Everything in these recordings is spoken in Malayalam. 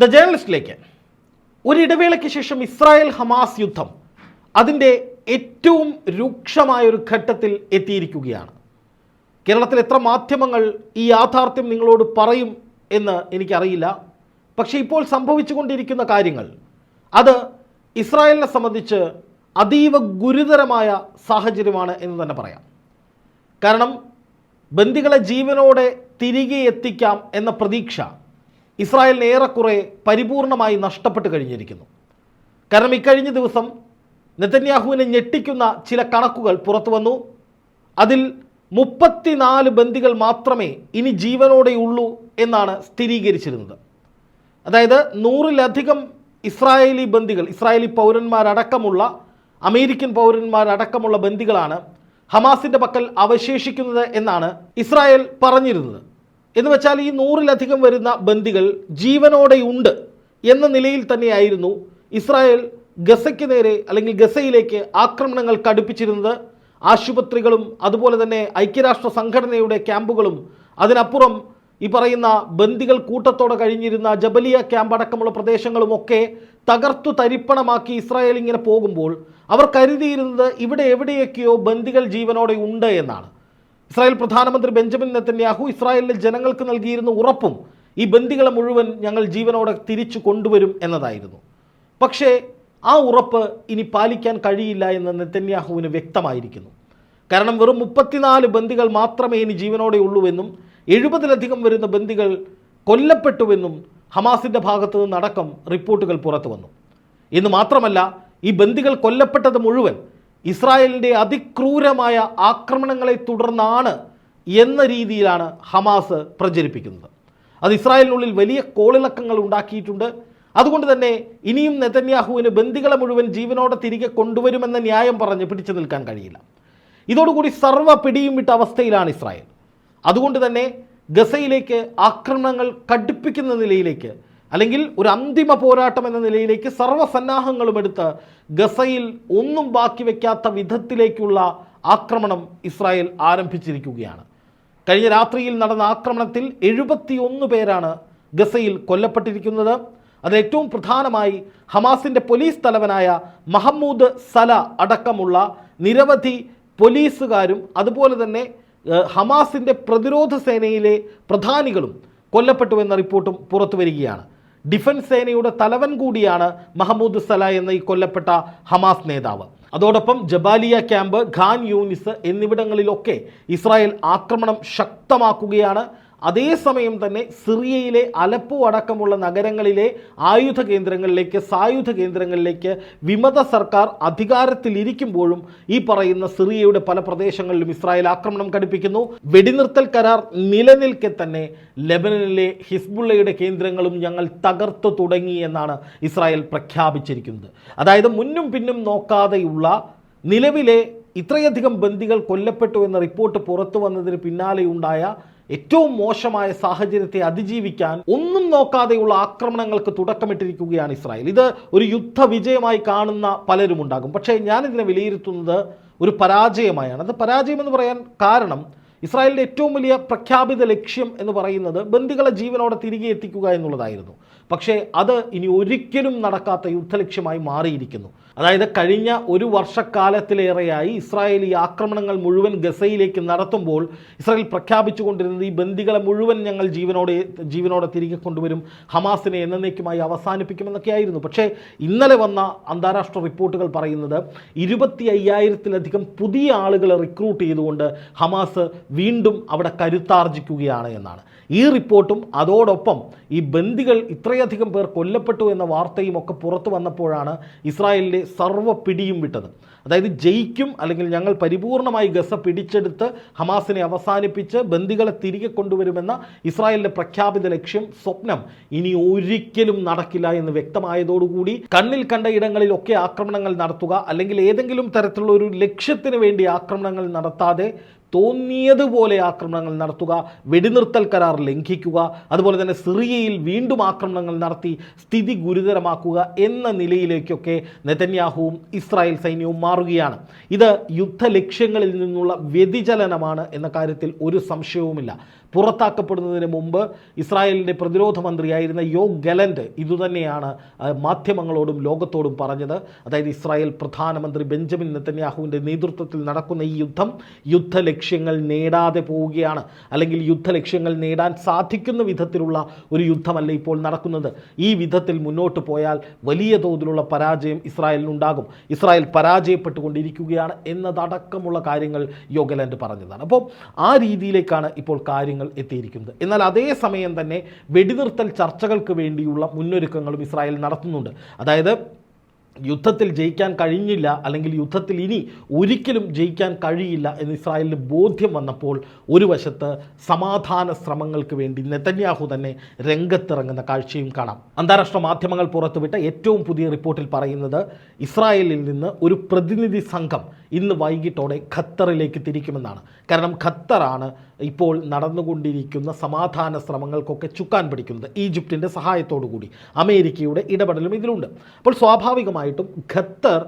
ദ ജേർണലിസ്റ്റിലേക്ക് ഒരു ഇടവേളയ്ക്ക് ശേഷം ഇസ്രായേൽ ഹമാസ് യുദ്ധം അതിന്റെ ഏറ്റവും രൂക്ഷമായ ഒരു ഘട്ടത്തിൽ എത്തിയിരിക്കുകയാണ്. കേരളത്തിൽ എത്ര മാധ്യമങ്ങൾ ഈ യാഥാർത്ഥ്യം നിങ്ങളോട് പറയും എന്ന് എനിക്കറിയില്ല. പക്ഷേ ഇപ്പോൾ സംഭവിച്ചുകൊണ്ടിരിക്കുന്ന കാര്യങ്ങൾ അത് ഇസ്രായേലിനെ സംബന്ധിച്ച് അതീവ ഗുരുതരമായ സാഹചര്യമാണ് എന്ന് തന്നെ പറയാം. കാരണം ബന്ദികളെ ജീവനോടെ തിരികെ എത്തിക്കാം എന്ന പ്രതീക്ഷ ഇസ്രായേലിന് ഏറെക്കുറെ പരിപൂർണമായി നഷ്ടപ്പെട്ട് കഴിഞ്ഞിരിക്കുന്നു. കാരണം ഇക്കഴിഞ്ഞ ദിവസം നെതന്യാഹുവിനെ ഞെട്ടിക്കുന്ന ചില കണക്കുകൾ പുറത്തു വന്നു. അതിൽ മുപ്പത്തിനാല് ബന്ദികൾ മാത്രമേ ഇനി ജീവനോടെ ഉള്ളൂ എന്നാണ് സ്ഥിരീകരിച്ചിരുന്നത്. അതായത് നൂറിലധികം ഇസ്രായേലി ബന്ദികൾ ഇസ്രായേലി പൗരന്മാരടക്കമുള്ള അമേരിക്കൻ പൗരന്മാരടക്കമുള്ള ബന്ദികളാണ് ഹമാസിന്റെ പക്കൽ അവശേഷിക്കുന്നത് എന്നാണ് ഇസ്രായേൽ പറഞ്ഞിരുന്നത്. എന്ന് വെച്ചാൽ ഈ നൂറിലധികം വരുന്ന ബന്ദികൾ ജീവനോടെയുണ്ട് എന്ന നിലയിൽ തന്നെയായിരുന്നു ഇസ്രായേൽ ഗസയ്ക്ക് നേരെ അല്ലെങ്കിൽ ഗസയിലേക്ക് ആക്രമണങ്ങൾ കടുപ്പിച്ചിരുന്നത്. ആശുപത്രികളും അതുപോലെ തന്നെ ഐക്യരാഷ്ട്ര സംഘടനയുടെ ക്യാമ്പുകളും അതിനപ്പുറം ഈ പറയുന്ന ബന്ദികൾ കൂട്ടത്തോടെ കഴിഞ്ഞിരുന്ന ജബലിയ ക്യാമ്പ് അടക്കമുള്ള പ്രദേശങ്ങളുമൊക്കെ തകർത്തു തരിപ്പണമാക്കി ഇസ്രായേൽ ഇങ്ങനെ പോകുമ്പോൾ അവർ കരുതിയിരുന്നത് ഇവിടെ എവിടെയൊക്കെയോ ബന്ദികൾ ജീവനോടെ ഉണ്ട് എന്നാണ്. ഇസ്രായേൽ പ്രധാനമന്ത്രി ബെഞ്ചമിൻ നെത്തന്യാഹു ഇസ്രായേലിലെ ജനങ്ങൾക്ക് നൽകിയിരുന്ന ഉറപ്പും ഈ ബന്ദികളെ മുഴുവൻ ഞങ്ങൾ ജീവനോടെ തിരിച്ചു കൊണ്ടുവരും എന്നതായിരുന്നു. പക്ഷേ ആ ഉറപ്പ് ഇനി പാലിക്കാൻ കഴിയില്ല എന്ന് നെത്തന്യാഹുവിന് വ്യക്തമായിരിക്കുന്നു. കാരണം വെറും മുപ്പത്തിനാല് ബന്ദികൾ മാത്രമേ ഇനി ജീവനോടെ ഉള്ളൂവെന്നും എഴുപതിലധികം വരുന്ന ബന്ദികൾ കൊല്ലപ്പെട്ടുവെന്നും ഹമാസിന്റെ ഭാഗത്തു നിന്നടക്കം റിപ്പോർട്ടുകൾ പുറത്തു വന്നു എന്ന് മാത്രമല്ല ഈ ബന്ദികൾ കൊല്ലപ്പെട്ടത് മുഴുവൻ ഇസ്രായേലിന്റെ അതിക്രൂരമായ ആക്രമണങ്ങളെ തുടർന്നാണ് എന്ന രീതിയിലാണ് ഹമാസ് പ്രചരിപ്പിക്കുന്നത്. അത് ഇസ്രായേലിനുള്ളിൽ വലിയ കോളിളക്കങ്ങൾ ഉണ്ടാക്കിയിട്ടുണ്ട്. അതുകൊണ്ട് തന്നെ ഇനിയും നെതന്യാഹുവിന് ബന്ദികളെ മുഴുവൻ ജീവനോടെ തിരികെ കൊണ്ടുവരുമെന്ന ന്യായം പറഞ്ഞ് പിടിച്ചു നിൽക്കാൻ കഴിയില്ല. ഇതോടുകൂടി സർവ പിടിയും വിട്ട അവസ്ഥയിലാണ് ഇസ്രായേൽ. അതുകൊണ്ട് തന്നെ ഗസയിലേക്ക് ആക്രമണങ്ങൾ കടുപ്പിക്കുന്ന നിലയിലേക്ക് അല്ലെങ്കിൽ ഒരു അന്തിമ പോരാട്ടം എന്ന നിലയിലേക്ക് സർവസന്നാഹങ്ങളും എടുത്ത് ഗസയിൽ ഒന്നും ബാക്കി വയ്ക്കാത്ത വിധത്തിലേക്കുള്ള ആക്രമണം ഇസ്രായേൽ ആരംഭിച്ചിരിക്കുകയാണ്. കഴിഞ്ഞ രാത്രിയിൽ നടന്ന ആക്രമണത്തിൽ എഴുപത്തിയൊന്ന് പേരാണ് ഗസയിൽ കൊല്ലപ്പെട്ടിരിക്കുന്നത്. അത് ഏറ്റവും പ്രധാനമായി ഹമാസിന്റെ പോലീസ് തലവനായ മഹമ്മൂദ് സല അടക്കമുള്ള നിരവധി പോലീസുകാരും അതുപോലെ തന്നെ ഹമാസിന്റെ പ്രതിരോധ സേനയിലെ പ്രധാനികളും കൊല്ലപ്പെട്ടു എന്ന റിപ്പോർട്ടും പുറത്തു വരികയാണ് ഡിഫൻസ് സേനയുടെ തലവൻ കൂടിയാണ് മഹമ്മൂദ് സല എന്ന ഈ കൊല്ലപ്പെട്ട ഹമാസ് നേതാവ്. അതോടൊപ്പം ജബാലിയ ക്യാമ്പ് ഖാൻ യൂനിസ് എന്നിവിടങ്ങളിലൊക്കെ ഇസ്രായേൽ ആക്രമണം ശക്തമാക്കുകയാണ് അതേസമയം തന്നെ സിറിയയിലെ അലപ്പോ അടക്കമുള്ള നഗരങ്ങളിലെ ആയുധ കേന്ദ്രങ്ങളിലേക്ക് സായുധ കേന്ദ്രങ്ങളിലേക്ക് വിമത സർക്കാർ അധികാരത്തിലിരിക്കുമ്പോഴും ഈ പറയുന്ന സിറിയയുടെ പല പ്രദേശങ്ങളിലും ഇസ്രായേൽ ആക്രമണം കടുപ്പിക്കുന്നു വെടിനിർത്തൽ കരാർ നിലനിൽക്കെ തന്നെ ലെബനനിലെ ഹിസ്ബുള്ളയുടെ കേന്ദ്രങ്ങളും ഞങ്ങൾ തകർത്തു തുടങ്ങി എന്നാണ് ഇസ്രായേൽ പ്രഖ്യാപിച്ചിരിക്കുന്നത്. അതായത് മുന്നും പിന്നും നോക്കാതെയുള്ള നിലവിലെ ഇത്രയധികം ബന്ദികൾ കൊല്ലപ്പെട്ടു എന്ന റിപ്പോർട്ട് പുറത്തു വന്നതിന് പിന്നാലെയുണ്ടായ ഏറ്റവും മോശമായ സാഹചര്യത്തെ അതിജീവിക്കാൻ ഒന്നും നോക്കാതെയുള്ള ആക്രമണങ്ങൾക്ക് തുടക്കമിട്ടിരിക്കുകയാണ് ഇസ്രായേൽ. ഇത് ഒരു യുദ്ധ വിജയമായി കാണുന്ന പലരും ഉണ്ടാകും. പക്ഷേ ഞാനിതിനെ വിലയിരുത്തുന്നത് ഒരു പരാജയമായാണ്. അത് പരാജയമെന്ന് പറയാൻ കാരണം ഇസ്രായേലിന്റെ ഏറ്റവും വലിയ പ്രഖ്യാപിത ലക്ഷ്യം എന്ന് പറയുന്നത് ബന്ദികളെ ജീവനോടെ തിരികെ എത്തിക്കുക എന്നുള്ളതായിരുന്നു. പക്ഷേ അത് ഇനി ഒരിക്കലും നടക്കാത്ത യുദ്ധലക്ഷ്യമായി മാറിയിരിക്കുന്നു. അതായത് കഴിഞ്ഞ ഒരു വർഷക്കാലത്തിലേറെയായി ഇസ്രായേൽ ഈ ആക്രമണങ്ങൾ മുഴുവൻ ഗസയിലേക്ക് നടത്തുമ്പോൾ ഇസ്രായേൽ പ്രഖ്യാപിച്ചുകൊണ്ടിരുന്നത് ഈ ബന്ദികളെ മുഴുവൻ ഞങ്ങൾ ജീവനോടെ ജീവനോടെ തിരികെ കൊണ്ടുവരും ഹമാസിനെ എന്നേക്കുമായി അവസാനിപ്പിക്കുമെന്നൊക്കെയായിരുന്നു. പക്ഷേ ഇന്നലെ വന്ന അന്താരാഷ്ട്ര റിപ്പോർട്ടുകൾ പറയുന്നത് ഇരുപത്തി അയ്യായിരത്തിലധികം പുതിയ ആളുകളെ റിക്രൂട്ട് ചെയ്തുകൊണ്ട് ഹമാസ് വീണ്ടും അവിടെ കരുത്താർജിക്കുകയാണ് എന്നാണ്. ഈ റിപ്പോർട്ടും അതോടൊപ്പം ഈ ബന്ദികൾ ഇത്രയധികം പേർ കൊല്ലപ്പെട്ടു എന്ന വാർത്തയും ഒക്കെ പുറത്തു വന്നപ്പോഴാണ് ഇസ്രായേലിലെ സർവ പിടിയും വിട്ടത്. അതായത് ജയിക്കും അല്ലെങ്കിൽ ഞങ്ങൾ പരിപൂർണമായി ഗസ പിടിച്ചെടുത്ത് ഹമാസിനെ അവസാനിപ്പിച്ച് ബന്ദികളെ തിരികെ കൊണ്ടുവരുമെന്ന ഇസ്രായേലിന്റെ പ്രഖ്യാപിത ലക്ഷ്യം സ്വപ്നം ഇനി ഒരിക്കലും നടക്കില്ല എന്ന് വ്യക്തമായതോടുകൂടി കണ്ണിൽ കണ്ട ഇടങ്ങളിലൊക്കെ ആക്രമണങ്ങൾ നടത്തുക അല്ലെങ്കിൽ ഏതെങ്കിലും തരത്തിലുള്ള ഒരു ലക്ഷ്യത്തിന് വേണ്ടി ആക്രമണങ്ങൾ നടത്താതെ തോന്നിയതുപോലെ ആക്രമണങ്ങൾ നടത്തുക വെടിനിർത്തൽ കരാർ ലംഘിക്കുക അതുപോലെ തന്നെ സിറിയയിൽ വീണ്ടും ആക്രമണങ്ങൾ നടത്തി സ്ഥിതി ഗുരുതരമാക്കുക എന്ന നിലയിലേക്കൊക്കെ നെതന്യാഹുവും ഇസ്രായേൽ സൈന്യവും മാറുകയാണ്. ഇത് യുദ്ധ ലക്ഷ്യങ്ങളിൽ നിന്നുള്ള വ്യതിചലനമാണ് എന്ന കാര്യത്തിൽ ഒരു സംശയവുമില്ല. പുറത്താക്കപ്പെടുന്നതിന് മുമ്പ് ഇസ്രായേലിന്റെ പ്രതിരോധ മന്ത്രിയായിരുന്ന യോ ഗലൻഡ് ഇതുതന്നെയാണ് മാധ്യമങ്ങളോടും ലോകത്തോടും പറഞ്ഞത്. അതായത് ഇസ്രായേൽ പ്രധാനമന്ത്രി ബെഞ്ചമിൻ നെത്തന്യാഹുവിന്റെ നേതൃത്വത്തിൽ നടക്കുന്ന ഈ യുദ്ധം യുദ്ധ ലക്ഷ്യങ്ങൾ നേടാതെ പോവുകയാണ്. അല്ലെങ്കിൽ യുദ്ധ ലക്ഷ്യങ്ങൾ നേടാൻ സാധിക്കുന്ന വിധത്തിലുള്ള ഒരു യുദ്ധമല്ല ഇപ്പോൾ നടക്കുന്നത്. ഈ വിധത്തിൽ മുന്നോട്ട് പോയാൽ വലിയ തോതിലുള്ള പരാജയം ഇസ്രായേലിനുണ്ടാകും. ഇസ്രായേൽ പരാജയപ്പെട്ടുകൊണ്ടിരിക്കുകയാണ് എന്നതടക്കമുള്ള കാര്യങ്ങൾ യോഗലാൻഡ് പറഞ്ഞതാണ്. അപ്പോൾ ആ രീതിയിലേക്കാണ് ഇപ്പോൾ കാര്യങ്ങൾ എത്തിയിരിക്കുന്നത്. എന്നാൽ അതേ സമയം തന്നെ വെടിനിർത്തൽ ചർച്ചകൾക്ക് വേണ്ടിയുള്ള മുന്നൊരുക്കങ്ങളും ഇസ്രായേൽ നടത്തുന്നുണ്ട്. അതായത് യുദ്ധത്തിൽ ജയിക്കാൻ കഴിഞ്ഞില്ല അല്ലെങ്കിൽ യുദ്ധത്തിൽ ഇനി ഒരിക്കലും ജയിക്കാൻ കഴിയില്ല എന്ന് ഇസ്രായേലിന് ബോധ്യം വന്നപ്പോൾ ഒരു വശത്ത് സമാധാന ശ്രമങ്ങൾക്ക് വേണ്ടി നെതന്യാഹു തന്നെ രംഗത്തിറങ്ങുന്ന കാഴ്ചയും കാണാം. അന്താരാഷ്ട്ര മാധ്യമങ്ങൾ പുറത്തുവിട്ട ഏറ്റവും പുതിയ റിപ്പോർട്ടിൽ പറയുന്നത് ഇസ്രായേലിൽ നിന്ന് ഒരു പ്രതിനിധി സംഘം ഇന്ന് വൈകിട്ടോടെ ഖത്തറിലേക്ക് തിരിക്കുമെന്നാണ്. കാരണം ഖത്തറാണ് ഇപ്പോൾ നടന്നുകൊണ്ടിരിക്കുന്ന സമാധാന ശ്രമങ്ങൾക്കൊക്കെ ചുക്കാൻ പിടിക്കുന്നത്. ഈജിപ്തിന്റെ കൂടി അമേരിക്കയുടെ ഇടപെടലും ഇതിലുണ്ട്. അപ്പോൾ സ്വാഭാവികമായിട്ടും ഖത്തർ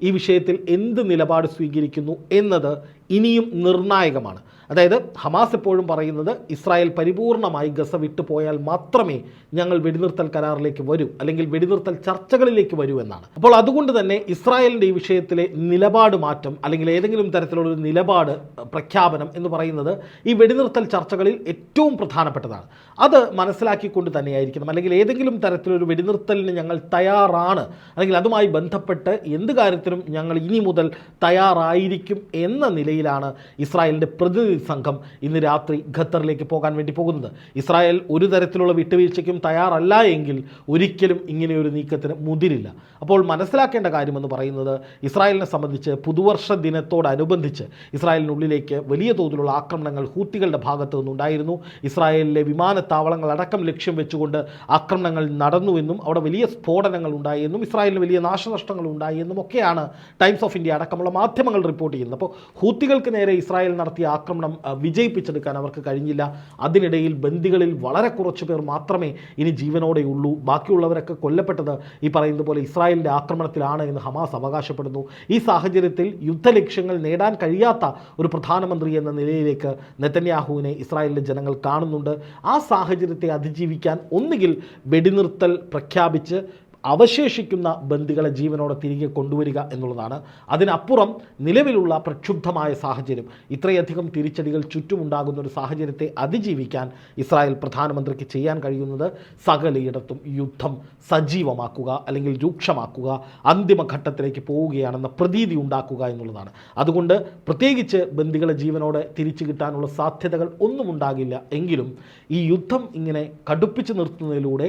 ഈ വിഷയത്തിൽ എന്ത് നിലപാട് സ്വീകരിക്കുന്നു എന്നത് ഇനിയും നിർണായകമാണ്. അതായത് ഹമാസ് എപ്പോഴും പറയുന്നത് ഇസ്രായേൽ പരിപൂർണമായി ഗസ വിട്ടുപോയാൽ മാത്രമേ ഞങ്ങൾ വെടിനിർത്തൽ കരാറിലേക്ക് വരൂ അല്ലെങ്കിൽ വെടിനിർത്തൽ ചർച്ചകളിലേക്ക് വരൂ എന്നാണ്. അപ്പോൾ അതുകൊണ്ട് തന്നെ ഇസ്രായേലിന്റെ ഈ വിഷയത്തിലെ നിലപാട് മാറ്റം അല്ലെങ്കിൽ ഏതെങ്കിലും തരത്തിലുള്ള ഒരു നിലപാട് പ്രഖ്യാപനം എന്ന് പറയുന്നത് ഈ വെടിനിർത്തൽ ചർച്ചകളിൽ ഏറ്റവും പ്രധാനപ്പെട്ടതാണ്. അത് മനസ്സിലാക്കിക്കൊണ്ട് തന്നെയായിരിക്കണം. അല്ലെങ്കിൽ ഏതെങ്കിലും തരത്തിലൊരു വെടിനിർത്തലിന് ഞങ്ങൾ തയ്യാറാണ് അല്ലെങ്കിൽ അതുമായി ബന്ധപ്പെട്ട് എന്ത് കാര്യത്തിനും ഞങ്ങൾ ഇനി മുതൽ തയ്യാറായിരിക്കും എന്ന നിലയിലാണ് ഇസ്രായേലിന്റെ പ്രതിനിധി സംഘം ഇന്ന് രാത്രി ഖത്തറിലേക്ക് പോകാൻ വേണ്ടി പോകുന്നത്. ഇസ്രായേൽ ഒരു തരത്തിലുള്ള വിട്ടുവീഴ്ചയ്ക്കും തയ്യാറല്ല എങ്കിൽ ഒരിക്കലും ഇങ്ങനെയൊരു നീക്കത്തിന് മുതിരില്ല. അപ്പോൾ മനസ്സിലാക്കേണ്ട കാര്യമെന്ന് പറയുന്നത് ഇസ്രായേലിനെ സംബന്ധിച്ച് പുതുവർഷ ദിനത്തോടനുബന്ധിച്ച് ഇസ്രായേലിനുള്ളിലേക്ക് വലിയ തോതിലുള്ള ആക്രമണങ്ങൾ ഹൂത്തികളുടെ ഭാഗത്തു നിന്നുണ്ടായിരുന്നു. ഇസ്രായേലിലെ വിമാനത്താവളങ്ങൾ അടക്കം ലക്ഷ്യം വെച്ചുകൊണ്ട് ആക്രമണങ്ങൾ നടന്നുവെന്നും അവിടെ വലിയ സ്ഫോടനങ്ങൾ ഉണ്ടായെന്നും ഇസ്രായേലിന് വലിയ നാശനഷ്ടങ്ങൾ ഉണ്ടായി എന്നും ഒക്കെയാണ് ടൈംസ് ഓഫ് ഇന്ത്യ അടക്കമുള്ള മാധ്യമങ്ങൾ റിപ്പോർട്ട് ചെയ്യുന്നത്. അപ്പോൾ ഹൂത്തികൾക്ക് നേരെ ഇസ്രായേൽ നടത്തിയ ആക്രമണം ആ, വിജയിപ്പിച്ചെടുക്കാൻ അവർക്ക് കഴിഞ്ഞില്ല. അതിനിടയിൽ ബന്ദികളിൽ വളരെ കുറച്ച് പേർ മാത്രമേ ഇനി ജീവനോടെയുള്ളൂ ബാക്കിയുള്ളവരൊക്കെ കൊല്ലപ്പെട്ടത് ഈ പറയുന്നത് പോലെ ഇസ്രായേലിന്റെ ആക്രമണത്തിലാണ് എന്ന് ഹമാസ് അവകാശപ്പെടുന്നു. ഈ സാഹചര്യത്തിൽ യുദ്ധലക്ഷ്യങ്ങൾ നേടാൻ കഴിയാത്ത ഒരു പ്രധാനമന്ത്രി എന്ന നിലയിലേക്ക് നെതന്യാഹുവിനെ ഇസ്രായേലിലെ ജനങ്ങൾ കാണുന്നുണ്ട്. ആ സാഹചര്യത്തെ അതിജീവിക്കാൻ ഒന്നുകിൽ വെടിനിർത്തൽ പ്രഖ്യാപിച്ച് അവശേഷിക്കുന്ന ബന്ദികളെ ജീവനോടെ തിരികെ കൊണ്ടുവരിക എന്നുള്ളതാണ്. അതിനപ്പുറം നിലവിലുള്ള പ്രക്ഷുബ്ധമായ സാഹചര്യം. ഇത്രയധികം തിരിച്ചടികൾ ചുറ്റുമുണ്ടാകുന്ന ഒരു സാഹചര്യത്തെ അതിജീവിക്കാൻ ഇസ്രായേൽ പ്രധാനമന്ത്രിക്ക് ചെയ്യാൻ കഴിയുന്നത് സകലയിടത്തും യുദ്ധം സജീവമാക്കുക അല്ലെങ്കിൽ രൂക്ഷമാക്കുക അന്തിമഘട്ടത്തിലേക്ക് പോവുകയാണെന്ന പ്രതീതി ഉണ്ടാക്കുക എന്നുള്ളതാണ്. അതുകൊണ്ട് പ്രത്യേകിച്ച് ബന്ദികളെ ജീവനോടെ തിരിച്ചു കിട്ടാനുള്ള സാധ്യതകൾ ഒന്നും ഉണ്ടാകില്ല. എങ്കിലും ഈ യുദ്ധം ഇങ്ങനെ കടുപ്പിച്ച് നിർത്തുന്നതിലൂടെ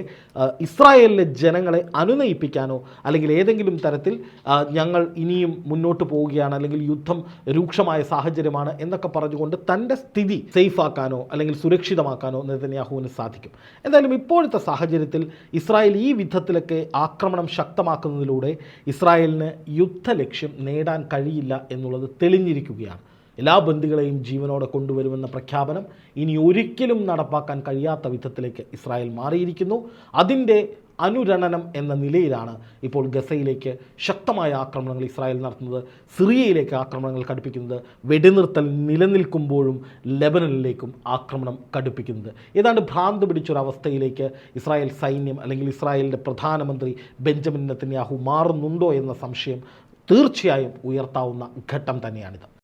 ഇസ്രായേലിലെ ജനങ്ങളെ അനുനയിപ്പിക്കാനോ അല്ലെങ്കിൽ ഏതെങ്കിലും തരത്തിൽ ഞങ്ങൾ ഇനിയും മുന്നോട്ട് പോവുകയാണ് അല്ലെങ്കിൽ യുദ്ധം രൂക്ഷമായ സാഹചര്യമാണ് എന്നൊക്കെ പറഞ്ഞുകൊണ്ട് തന്റെ സ്ഥിതി സേഫാക്കാനോ അല്ലെങ്കിൽ സുരക്ഷിതമാക്കാനോ നെതന്യാഹുവിന് സാധിക്കും. എന്തായാലും ഇപ്പോഴത്തെ സാഹചര്യത്തിൽ ഇസ്രായേൽ ഈ വിധത്തിലൊക്കെ ആക്രമണം ശക്തമാക്കുന്നതിലൂടെ ഇസ്രായേലിന് യുദ്ധലക്ഷ്യം നേടാൻ കഴിയില്ല എന്നുള്ളത് തെളിഞ്ഞിരിക്കുകയാണ്. എല്ലാ ബന്ധുക്കളെയും ജീവനോടെ കൊണ്ടുവരുമെന്ന പ്രഖ്യാപനം ഇനി ഒരിക്കലും നടപ്പാക്കാൻ കഴിയാത്ത വിധത്തിലേക്ക് ഇസ്രായേൽ മാറിയിരിക്കുന്നു. അതിന്റെ അനുരണനം എന്ന നിലയിലാണ് ഇപ്പോൾ ഗസയിലേക്ക് ശക്തമായ ആക്രമണങ്ങൾ ഇസ്രായേൽ നടത്തുന്നത് സിറിയയിലേക്ക് ആക്രമണങ്ങൾ കടുപ്പിക്കുന്നത് വെടിനിർത്തൽ നിലനിൽക്കുമ്പോഴും ലെബനനിലേക്കും ആക്രമണം കടുപ്പിക്കുന്നത്. ഏതാണ്ട് ഭ്രാന്ത് പിടിച്ചൊരവസ്ഥയിലേക്ക് ഇസ്രായേൽ സൈന്യം അല്ലെങ്കിൽ ഇസ്രായേലിന്റെ പ്രധാനമന്ത്രി ബെഞ്ചമിൻ നെത്തന്യാഹു മാറുന്നുണ്ടോ എന്ന സംശയം തീർച്ചയായും ഉയർത്താവുന്ന ഘട്ടം തന്നെയാണിത്.